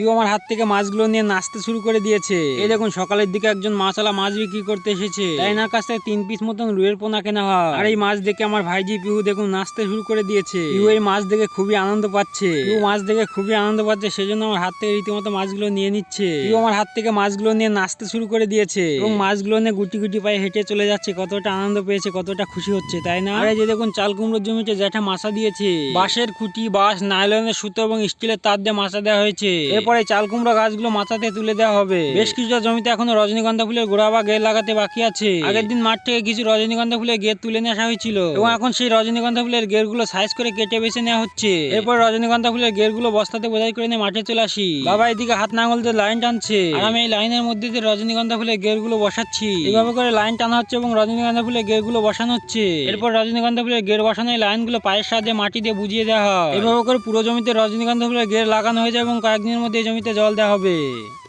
পিউ আমার হাত থেকে মাছগুলো নিয়ে নাচতে শুরু করে দিয়েছে। এই দেখুন, সকালের দিকে একজন মাছওয়ালা মাছ বিক্রি করতে এসেছে। তাই না, কাছ থেকে তিন পিস মতন রুয়ের পোনা কেনা হয়। আর এই মাছ দেখে আমার ভাইজি পিহু দেখুন নাচতে শুরু করে দিয়েছে। পিহু এই মাছ দেখে খুবই আনন্দ পাচ্ছে। পিহু মাছ দেখে খুবই আনন্দ পাচ্ছে, সেজন্য আমার হাত থেকে রীতিমতো মাছগুলো নিয়ে নিচ্ছে। পিহু আমার হাত থেকে মাছগুলো নিয়ে নাচতে শুরু করে দিয়েছে। এবং মাছগুলো নিয়ে গুটি গুটি পায়ে হেঁটে চলে যাচ্ছে। কতটা আনন্দ পেয়েছে, কতটা খুশি হচ্ছে, তাই না? আর এই যে দেখুন, চাল কুমড়োর জমিতে জ্যাঠা মাছা দিয়েছে। বাঁশের খুঁটি, বাঁশ, নাইলনের সুতো এবং স্টিলের তার দিয়ে মাছা দেওয়া হয়েছে। এরপরে চাল কুমড়ো গাছগুলো মাথাতে তুলে দেওয়া হবে। বেশ কিছুটা জমিতে এখনও রজনীগন্ধা ফুলের গোড়া বা গের লাগাতে বাকি আছে। আগের দিন মাঠ থেকে কিছু রজনীগন্ধা ফুলের গের তুলে নিয়ে আসা হয়েছিল এবং এখন সেই রজনীগন্ধা ফুলের গেরগুলো সাইজ করে কেটে বেছে নেওয়া হচ্ছে। এরপর রজনীগন্ধা ফুলের গেরগুলো বস্তাতে বোঝাই করে নিয়ে মাঠে চলে আসি। বাবা এদিকে হাত নাঙল দিয়ে লাইন টানছে। আর আমি এই লাইনের মধ্যে দিয়ে রজনীগন্ধা ফুলের গেরগুলো বসাচ্ছি। এইভাবে করে লাইন টানা হচ্ছে এবং রজনীগন্ধা ফুলের গেরগুলো বসানো হচ্ছে। এরপর রজনীগন্ধা ফুলের গের বসানো লাইনগুলো পায়ের সাহায্যে মাটি দিয়ে বুঝিয়ে দেওয়া হয়। এভাবে করে পুরো জমিতে রজনীগন্ধা ফুলের গের লাগানো হয়ে যায় এবং কয়েকদিনের মধ্যে জমিতে জল দেওয়া হবে।